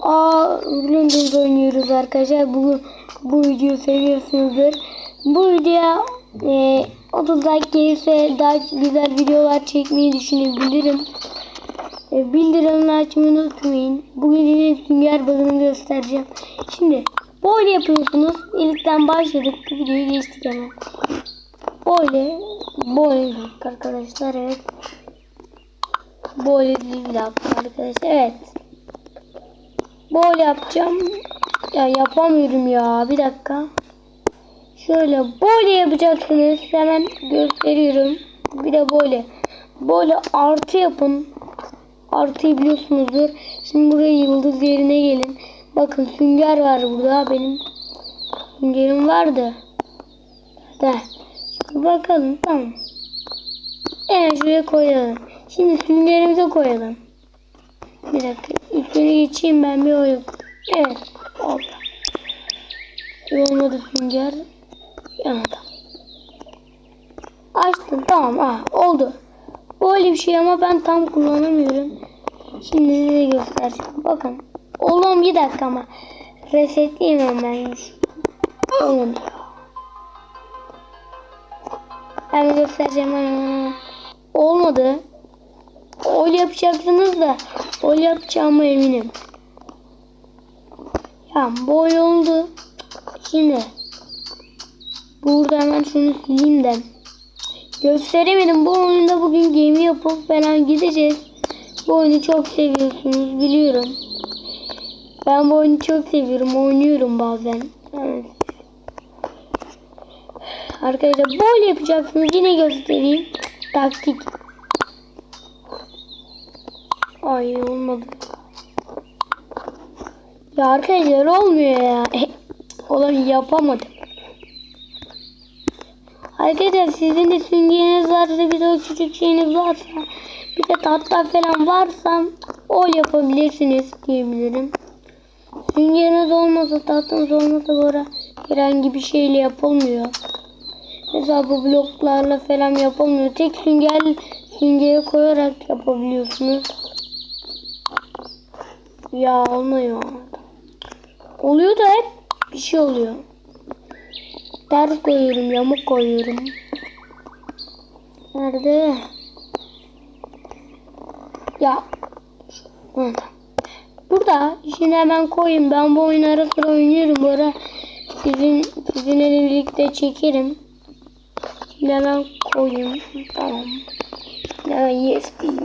Aa, Blenders oynuyoruz arkadaşlar. Bu, bu videoyu seviyorsunuzdur. Bu videoya e, 30 like gelirse daha güzel videolar çekmeyi düşünebilirim. E, bildirimleri açmayı unutmayın. Bugün yine sünger bazını göstereceğim. Şimdi böyle yapıyorsunuz. İlkten başladık. Videoyu geçtik hemen. Böyle böyle arkadaşlar evet. Böyle değil arkadaşlar. Evet. Böyle yapacağım. Ya yapamıyorum ya. Bir dakika. Şöyle böyle yapacaksınız. Hemen gösteriyorum. Bir de böyle. Böyle artı yapın. Artıyı biliyorsunuzdur. Şimdi buraya yıldız yerine gelin. Bakın sünger var burada. Benim süngerim vardı. De. Şimdi bakalım tamam. En şuraya koyalım. Şimdi süngerimize koyalım. Bir dakika. Üstüne geçeyim ben bir oyun. Evet. Oldu. Olmadı sünger. Yandı. Açtım. Tamam. Ha, oldu. Böyle bir şey ama ben tam kullanamıyorum. Şimdi size göstereceğim. Bakın. Oğlum bir dakika ama. Resetleyemem ben. Olmadı. Ben göstereceğim. Olmadı. Öyle yapacaksınız da öyle yapacağıma eminim. Ya böyle oldu. Şimdi burada hemen şunu sileyim de gösteremedim. Bu oyunda bugün gemi yapıp falan gideceğiz. Bu oyunu çok seviyorsunuz biliyorum. Ben bu oyunu çok seviyorum. Oynuyorum bazen. Evet. Arkadaşlar böyle yapacaksınız. Yine göstereyim. Taktik. Ay olmadı. Ya arkadaşlar olmuyor ya. Oğlum yapamadım. Arkadaşlar sizin de süngeriniz varsa bir de küçük şeyiniz varsa bir de tahta falan varsa o yapabilirsiniz diyebilirim. Süngeriniz olmasa tahtanız olmasa böyle herhangi bir şeyle yapılmıyor. Mesela bu bloklarla falan yapılmıyor. Tek sünger süngeri koyarak yapabiliyorsunuz. Ya olmuyor. Oluyor da hep bir şey oluyor. Ters koyuyorum, yamuk koyuyorum. Nerede? Ya. Burada. Şimdi hemen koyayım. Ben bu oyunu ara sıra oynuyorum. Bu ara sizin, sizinle birlikte çekerim. Şimdi hemen koyayım. Tamam. Hemen yes diyeyim.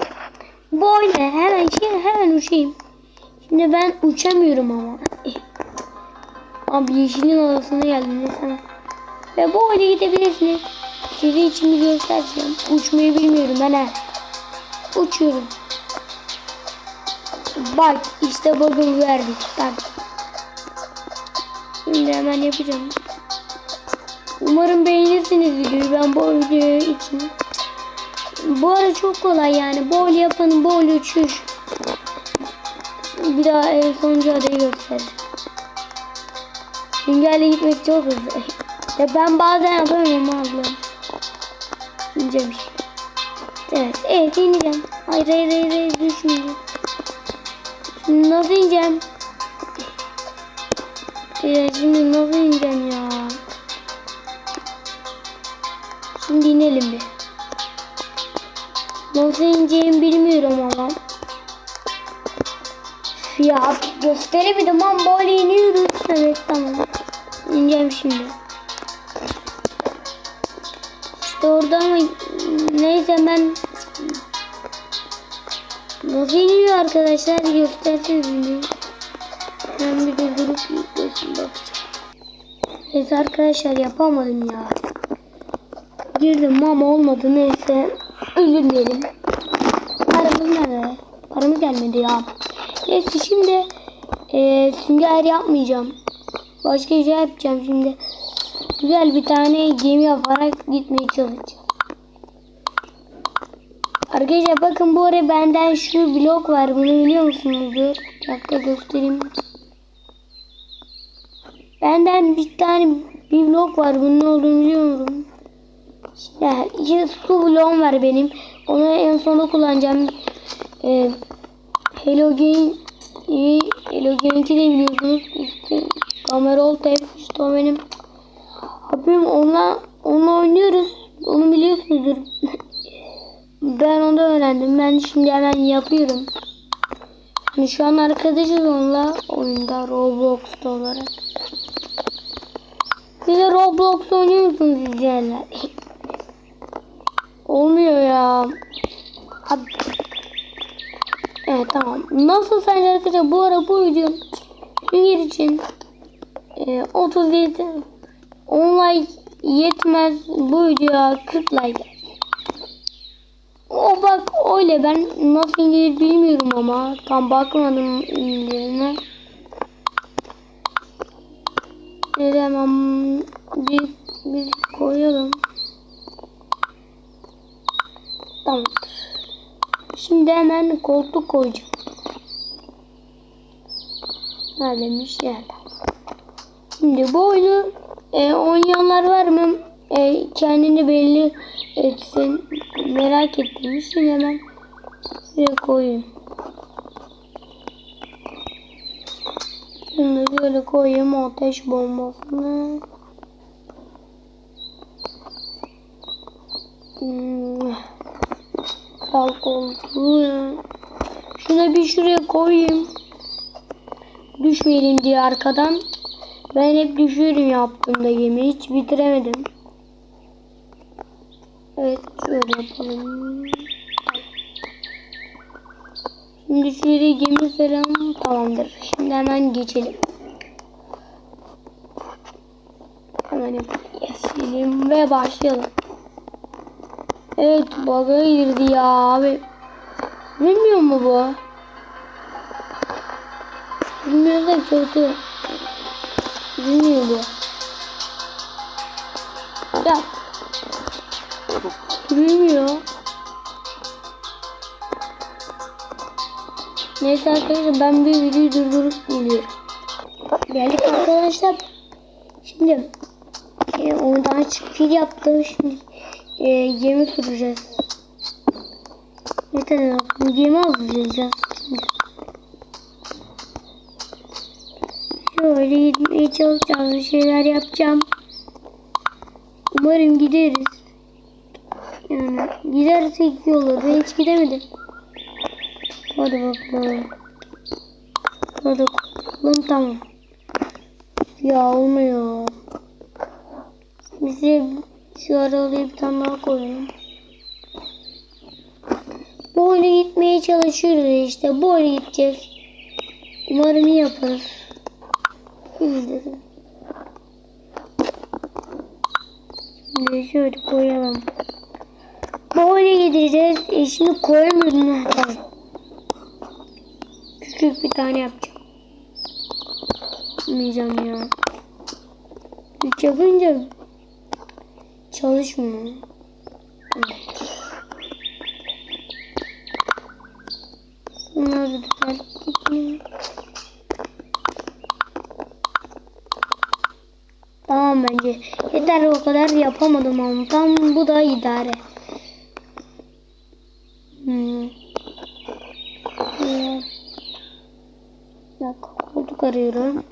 Bu oyunu hemen şey hemen uçayım. Şimdi ben uçamıyorum ama. Abi yeşilin odasına geldim sana. Ve bu oyuna gidebilirsiniz. Size için bir göstereceğim. Uçmayı bilmiyorum ben ha. Uçuyorum. Bak işte bugün verdik. Bak. Şimdi hemen yapacağım. Umarım beğenirsiniz videoyu. Ben bu video için. Bu arada çok kolay yani. Bol yapanın bol uçuş. Bir daha en sonuncu adayı göstereceğim. Süngerle gitmek çok hızlı. Ya ben bazen yapamıyorum ablam. İneceğim şimdi. Evet, evet ineceğim. Hayır hayır hayır, hayır düşmeyeceğim. Şimdi nasıl ineceğim? Ya şimdi nasıl ineceğim ya? Şimdi inelim bir. Nasıl ineceğimi bilmiyorum ama. Ya gösteremedim ama böyle iniyoruz. Evet tamam. İneceğim şimdi. İşte orada ama neyse ben nasıl iniyor arkadaşlar gösterseniz beni. Ben bir durdurup videosunu bakacağım. Neyse arkadaşlar yapamadım ya. Girdim ama olmadı neyse. Özür dilerim. Paramız nerede? Paramız gelmedi ya. Neyse şimdi e, sünger yapmayacağım. Başka şey yapacağım şimdi. Güzel bir tane gemi yaparak gitmeye çalışacağım. Arkadaşlar bakın bu arada benden şu blok var. Bunu biliyor musunuzdur? Bir dakika göstereyim. Benden bir tane bir blok var. Bunun olduğunu biliyorum. İşte, işte su bloğum var benim. Onu en sonunda kullanacağım. Ee, Hello Game Hello Game'i de biliyorsunuz. İşte Kamerol Tep işte benim abim onunla onunla oynuyoruz. Onu biliyorsunuzdur. ben onu öğrendim. Ben şimdi hemen yapıyorum. Yani şu an arkadaşız onunla oyunda Roblox'ta olarak. Bir de Roblox oynuyor musunuz izleyenler? Olmuyor ya. Abi. Evet tamam. Nasıl sence arkadaşlar bu ara bu video Sünger için e, 37 10 like yetmez bu videoya 40 like. O bak öyle ben nasıl İngiliz bilmiyorum ama tam bakmadım İngilizce. Şöyle hemen bir, bir koyalım. Tamam. Şimdi hemen koltuk koyacağım. Neredeymiş yerde. Şimdi bu oyunu e, oynayanlar var mı? E, kendini belli etsin. Merak ettiğim için hemen şuraya koyayım. Şimdi böyle koyayım ateş bombasını. Hmm. Kral koltuğu. Şunu bir şuraya koyayım. Düşmeyelim diye arkadan. Ben hep düşüyorum yaptığımda gemi. Hiç bitiremedim. Evet şöyle yapalım. Şimdi şuraya gemi selam tamamdır. Şimdi hemen geçelim. Hemen yapalım ve başlayalım. Evet bug'a girdi ya abi. Bilmiyor mu bu? Bilmiyor da kötü. Bilmiyor bu. Ya. Bilmiyor. Neyse arkadaşlar ben bir videoyu durdurup geliyorum. Geldik arkadaşlar. Şimdi e, oradan pil yaptım. Şimdi e, gemi kuracağız. Yeter bu gemi hazırlayacağız. Şimdi. Şöyle gitmeye çalışacağım. Şeyler yapacağım. Umarım gideriz. Yani gidersek iyi olur. Ben hiç gidemedim. Hadi bakalım. Hadi bakalım tamam. Ya olmuyor. Bize şu aralığı bir tane daha koyalım. Böyle gitmeye çalışıyoruz işte. Böyle gideceğiz. Umarım iyi yaparız. İyidir. Şimdi şöyle koyalım. Böyle gideceğiz. E şimdi koyamıyorum. Tamam. Küçük bir tane yapacağım. Yapmayacağım ya. Üç yapınca çalışmıyor. Evet. Bunları düzelttik mi? Tamam bence. Yeter o kadar yapamadım ama tam bu da idare. Hmm. Bak koltuk arıyorum.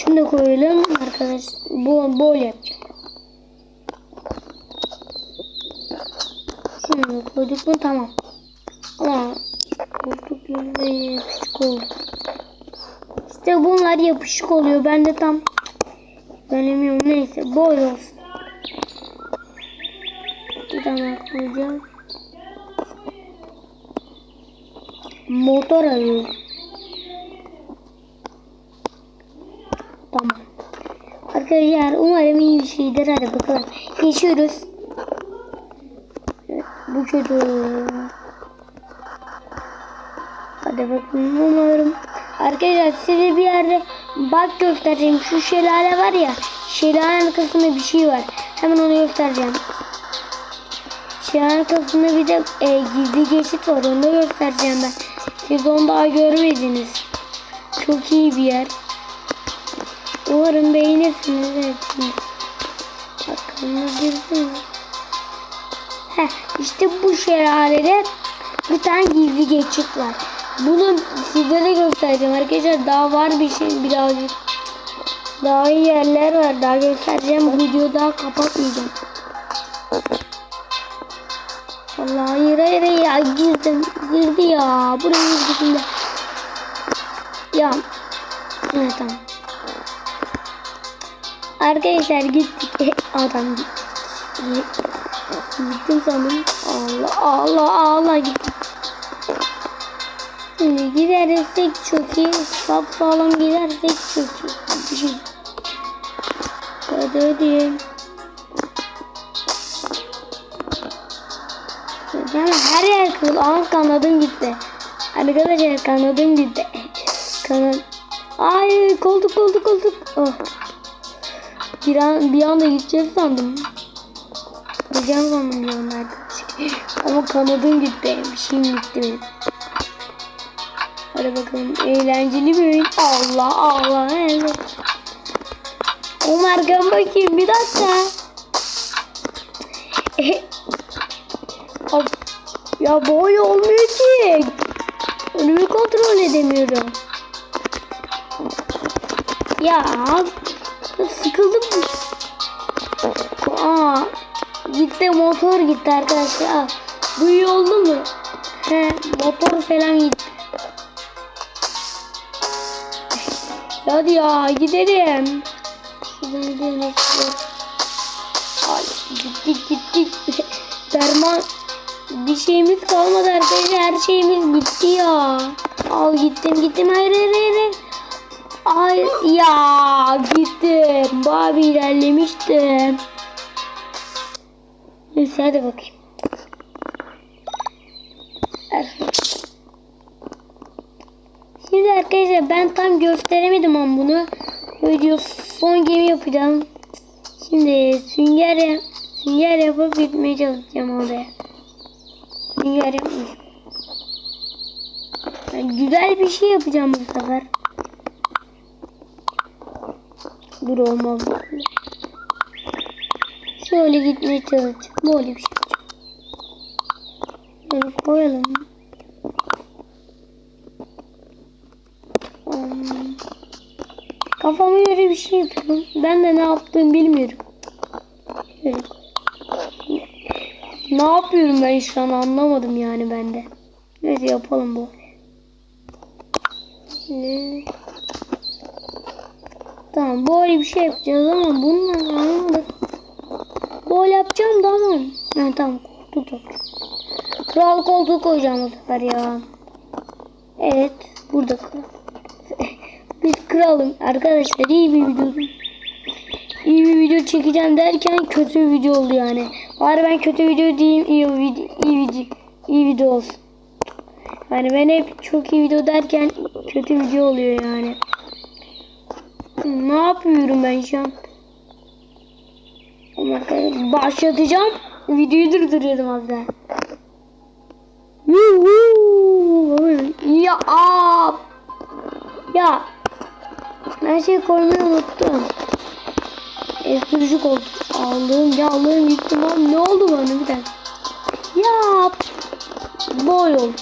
Şunu da koyalım arkadaş. Bu bol yapacağım. Şunu mu tamam. Ama koltuk küçük oldu. İşte bunlar yapışık oluyor. Ben de tam Bilmiyorum neyse bol olsun. Bir tane koyacağım. Motor arıyorum. Tamam. Arkadaşlar umarım iyi bir şeydir. Hadi bakalım. Geçiyoruz. Kötü. Hadi bakalım umarım. Arkadaşlar size bir yerde bak göstereceğim. Şu şelale var ya. Şelalenin arkasında bir şey var. Hemen onu göstereceğim. Şelalenin arkasında bir de e, gizli geçit var. Onu da göstereceğim ben. Siz onu daha görmediniz. Çok iyi bir yer. Umarım beğenirsiniz. Evet. girsene. Heh, işte bu şelalede bir tane gizli geçit var. Bunu sizlere göstereceğim arkadaşlar. Daha var bir şey birazcık. Daha iyi yerler var. Daha göstereceğim. Videoyu daha kapatmayacağım. Allah hayır hayır ya girdim. Girdi ya. Buraya girdi şimdi. Ya. Evet tamam. Arkadaşlar gittik. Adam gitti. Gittim sandım. Allah Allah Allah gittim. Şimdi gidersek çok iyi. Sap sağlam gidersek çok iyi. Hadi. Hadi. Ben her yer kıl. Aa kanadım gitti. Arkadaşlar kanadım gitti. Kanat. Ay koltuk koltuk koltuk. Oh. Bir an bir anda gideceğiz sandım. Gideceğim sandım arkadaşlar. Ama kanadım gitti. Bir şeyim gitti benim. Hadi bakalım eğlenceli bir oyun. Allah Allah. Evet. Gel bakayım bir dakika. Ya böyle olmuyor ki. Önümü kontrol edemiyorum. Ya sıkıldım. Aa, gitti motor gitti arkadaşlar. Aa, duyuyor oldu mu? He, motor falan gitti. Hadi ya gidelim. Şuradan gidelim. Ay gittik gittik. Derman bir şeyimiz kalmadı arkadaşlar. Her şeyimiz gitti ya. Al gittim gittim. Hayır hayır hayır. Ay ya gittim. Babi ilerlemiştim. Neyse hadi bakayım. Şimdi arkadaşlar ben tam gösteremedim ama bunu. Video son gemi yapacağım. Şimdi sünger, sünger yapıp gitmeye çalışacağım oraya. Sünger yapmış. Yani güzel bir şey yapacağım bu sefer. Dur olmaz böyle. Şöyle gitmeye çalışacağım. Böyle bir şey. Böyle koyalım. Hmm. Kafama göre bir şey yapıyorum. Ben de ne yaptığımı bilmiyorum. Ne yapıyorum ben şu an anlamadım yani ben de. Neyse yapalım bu. Tamam böyle bir şey yapacağız ama bununla anlamadık. Böyle yapacağım da ama. Ha, tamam toplayacağım. Kral koltuğu koyacağım o sefer ya. Evet burada kral. Biz kralım arkadaşlar iyi bir video. İyi bir video çekeceğim derken kötü bir video oldu yani. Bari ben kötü video diyeyim iyi video iyi video iyi video olsun. Yani ben hep çok iyi video derken kötü video oluyor yani. Ne yapıyorum ben şu an? Başlatacağım. Videoyu durduruyordum daha. Yuhuu. Ya. Ya. Ben şey koymayı unuttum. Esprici koltuk. Allah'ım ya Allah'ım gittim abi. Ne oldu bana bir dakika. Ya. Boy oldu.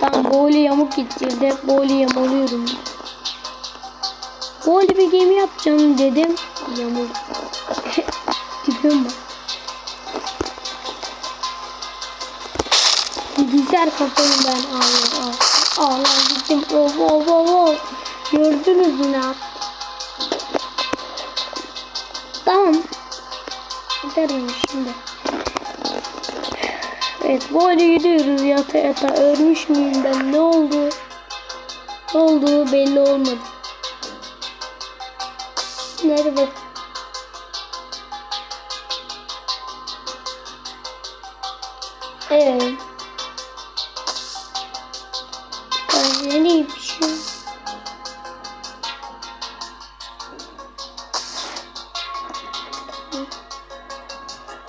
Tamam böyle yamuk. Hep böyle yamalıyorum. Böyle bir gemi yapacağım dedim. Yamuk. Tipim bak. Bilgisayar kafayım ben. Allah. Allah gittim. Oh oh oh oh. Gördünüz mü ne? Tamam. Giderim şimdi. Evet böyle gidiyoruz yata yata. Ölmüş müyüm ben? Ne oldu? Ne oldu belli olmadı. Nerede bak? Evet. Gözleri bir şey.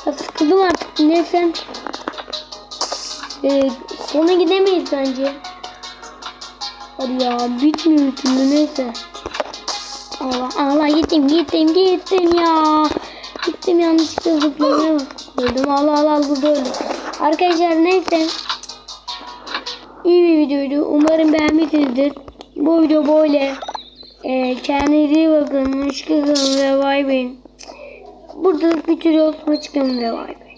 Ya sıkıldım artık. Neyse. Ee, sona gidemeyiz bence. Hadi ya bitmiyor türlü neyse. Allah Allah gittim gittim gittim ya. Gittim yanlışlıkla zıplamaya bak. Öldüm Allah Allah burada öldüm. Arkadaşlar neyse. iyi bir videoydu. Umarım beğenmişsinizdir. Bu video böyle. Ee, kendinize iyi bakın. Hoşçakalın ve bay bay. Burada bitiriyoruz. Hoşçakalın ve bay bay.